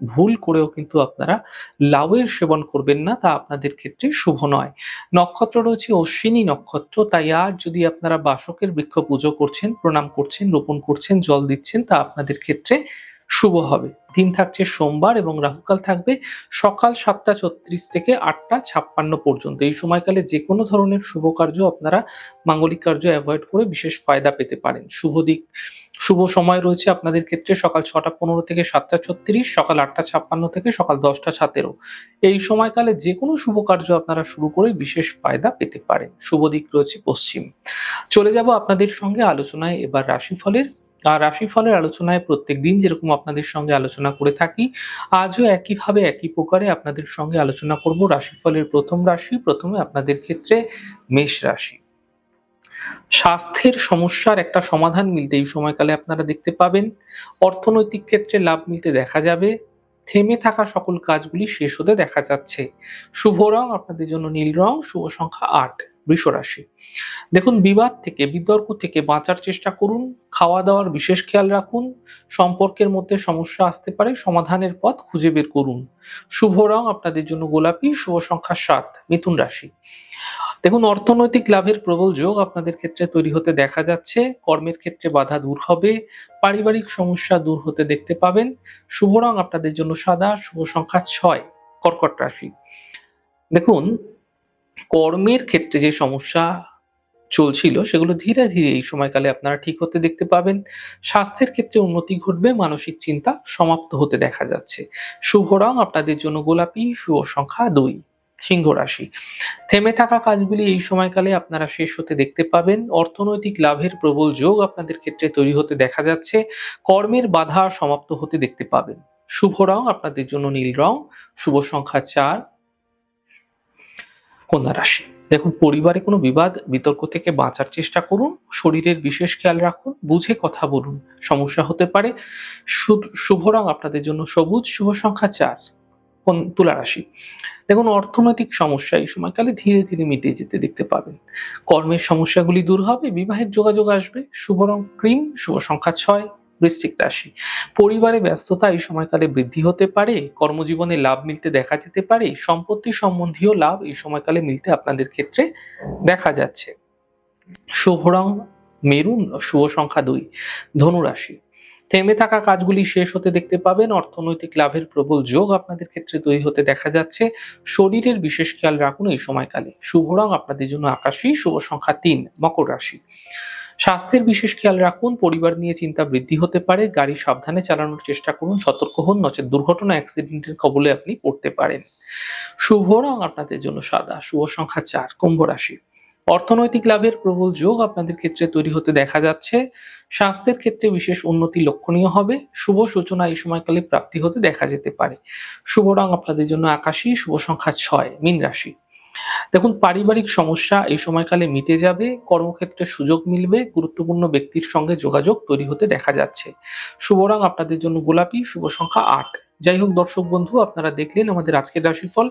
ভুল করেও কিন্তু আপনারা লাউয়ের সেবন করবেন না, তা আপনাদের ক্ষেত্রে শুভ নয়। নক্ষত্র রয়েছে অশ্বিনী নক্ষত্র, তাই আজ যদি আপনারা বাসকের বৃক্ষ পুজো করছেন, প্রণাম করছেন, রোপণ করছেন, জল দিচ্ছেন, তা আপনাদের ক্ষেত্রে শুভ হবে। দিন থাকছে সোমবার এবং রাহুকাল থাকবে সকাল সাতটা ছত্রিশ থেকে আটটা ছাপ্পান্ন পর্যন্ত। এই সময়কালে যে কোনো ধরনের শুভ কার্য আপনারা মাঙ্গলিক কার্য অ্যাভয়েড করে বিশেষ ফায়দা পেতে পারেন। শুভ দিক শুভ সময় রয়েছে আপনাদের ক্ষেত্রে সকাল ছটা পনেরো থেকে সাতটা ছত্রিশ, সকাল আটটা ছাপ্পান্ন থেকে সকাল দশটা সাতেরো। এই সময়কালে যে কোনো শুভ কার্য আপনারা শুরু করে বিশেষ ফায়দা পেতে পারেন। শুভ দিক রয়েছে পশ্চিম। চলে যাব আপনাদের সঙ্গে আলোচনায় এবার রাশিফলের। আর রাশিফলের আলোচনায় প্রত্যেক দিন যেরকম আপনাদের সঙ্গে আলোচনা করে থাকি, আজও একইভাবে একই প্রকারে আপনাদের সঙ্গে আলোচনা করব রাশিফলের প্রথম রাশি, প্রথমে আপনাদের ক্ষেত্রে মেষ রাশি। স্বাস্থ্যের সমস্যার একটা সমাধান মিলতে এই সময়কালে আপনারা দেখতে পাবেন। অর্থনৈতিক ক্ষেত্রে লাভ মিলতে দেখা যাবে। থেমে থাকা সকল কাজগুলি শেষ হতে দেখা যাচ্ছে। শুভ রং আপনাদের জন্য নীল রং, শুভ সংখ্যা আট, বৃষ রাশি। দেখুন, বিবাদ থেকে, বিতর্ক থেকে বাঁচার চেষ্টা করুন। খাওয়া দাওয়ার বিশেষ খেয়াল রাখুন। সম্পর্কের মধ্যে সমস্যা আসতে পারে, সমাধানের পথ খুঁজে বের করুন। শুভ রং আপনাদের জন্য গোলাপি, শুভ সংখ্যা সাত, মিথুন রাশি। দেখুন, অর্থনৈতিক লাভের প্রবল যোগ আপনাদের ক্ষেত্রে তৈরি হতে দেখা যাচ্ছে। কর্মের ক্ষেত্রে বাধা দূর হবে, পারিবারিক সমস্যা দূর হতে দেখতে পাবেন। শুভ রং আপনাদের জন্য সাদা, শুভ সংখ্যা ছয়, কর্কট রাশি। দেখুন, কর্মের ক্ষেত্রে যে সমস্যা চলছিল, সেগুলো ধীরে ধীরে এই সময়কালে আপনারা ঠিক হতে দেখতে পাবেন। স্বাস্থ্যের ক্ষেত্রে উন্নতি ঘটবে, মানসিক চিন্তা সমাপ্ত হতে দেখা যাচ্ছে। শুভ রং আপনাদের জন্য গোলাপি, শুভ সংখ্যা দুই, সিংহ রাশি। থেমে থাকা কাজগুলি এই সময়কালে আপনারা শেষ হতে দেখতে পাবেন। অর্থনৈতিক লাভের প্রবল যোগ আপনাদের ক্ষেত্রে তৈরি হতে দেখা যাচ্ছে। কর্মের বাধা সমাপ্ত হতে দেখতে পাবেন। শুভ রং আপনাদের জন্য নীল রং। শুভ সংখ্যা চার কন্যা রাশি। দেখুন, পরিবারে কোনো বিবাদ, বিতর্ক থেকে বাঁচার চেষ্টা করুন। শরীরের বিশেষ খেয়াল রাখুন। বুঝে কথা বলুন। সমস্যা হতে পারে। শুভ রং আপনাদের জন্য সবুজ। শুভ সংখ্যা চার। কোন তুলা রাশি? দেখুন, অর্থনৈতিক সমস্যা এই সময়কালে ধীরে ধীরে মিটে যেতে দেখতে পাবেন। কর্মের সমস্যাগুলি দূর হবে, বিবাহের যোগাযোগ আসবে, শুভ রং ক্রিম, শুভ সংখ্যা ছয়, বৃশ্চিক রাশি। পরিবারে ব্যস্ততা এই সময়কালে বৃদ্ধি হতে পারে, কর্মজীবনে লাভ মিলতে দেখা যেতে পারে, সম্পত্তি সম্বন্ধীয় লাভ এই সময়কালে মিলতে আপনাদের ক্ষেত্রে দেখা যাচ্ছে। শুভ রং মেরুন, শুভ সংখ্যা দুই, ধনু রাশি। থেমে থাকা কাজগুলি শেষ হতে দেখতে পাবেন। অর্থনৈতিক লাভের প্রবল যোগ আপনাদের ক্ষেত্রে তৈরি হতে দেখা যাচ্ছে। শরীরের বিশেষ খেয়াল রাখুন এই সময়কালে। শুভ রং আপনাদের জন্য আকাশী, শুভ সংখ্যা তিন, মকর রাশি। স্বাস্থ্যের বিশেষ খেয়াল রাখুন, পরিবার নিয়ে চিন্তা বৃদ্ধি হতে পারে। গাড়ি সাবধানে চালানোর চেষ্টা করুন, সতর্ক হন, নচেত দুর্ঘটনা, অ্যাক্সিডেন্টের কবলে আপনি পড়তে পারেন। শুভ রং আপনাদের জন্য সাদা, শুভ সংখ্যা চার, কুম্ভ রাশি। অর্থনৈতিক লাভের প্রবল যোগ আপনাদের ক্ষেত্রে তৈরি হতে দেখা যাচ্ছে। স্বাস্থ্যের ক্ষেত্রে বিশেষ উন্নতি লক্ষণীয় হবে। শুভ সূচনা এই সময়কালে প্রাপ্তি হতে দেখা যেতে পারে। শুভ রং আপনাদের জন্য আকাশী, শুভ সংখ্যা ছয়, মীন রাশি। দেখুন, পারিবারিক সমস্যা এই সময়কালে মিটে যাবে, কর্মক্ষেত্রে সুযোগ মিলবে, গুরুত্বপূর্ণ ব্যক্তির সঙ্গে যোগাযোগ তৈরি হতে দেখা যাচ্ছে। শুভ রং আপনাদের জন্য গোলাপি, শুভ সংখ্যা আট। যাই হোক, দর্শক বন্ধু, আপনারা দেখলেন আমাদের আজকের রাশিফল।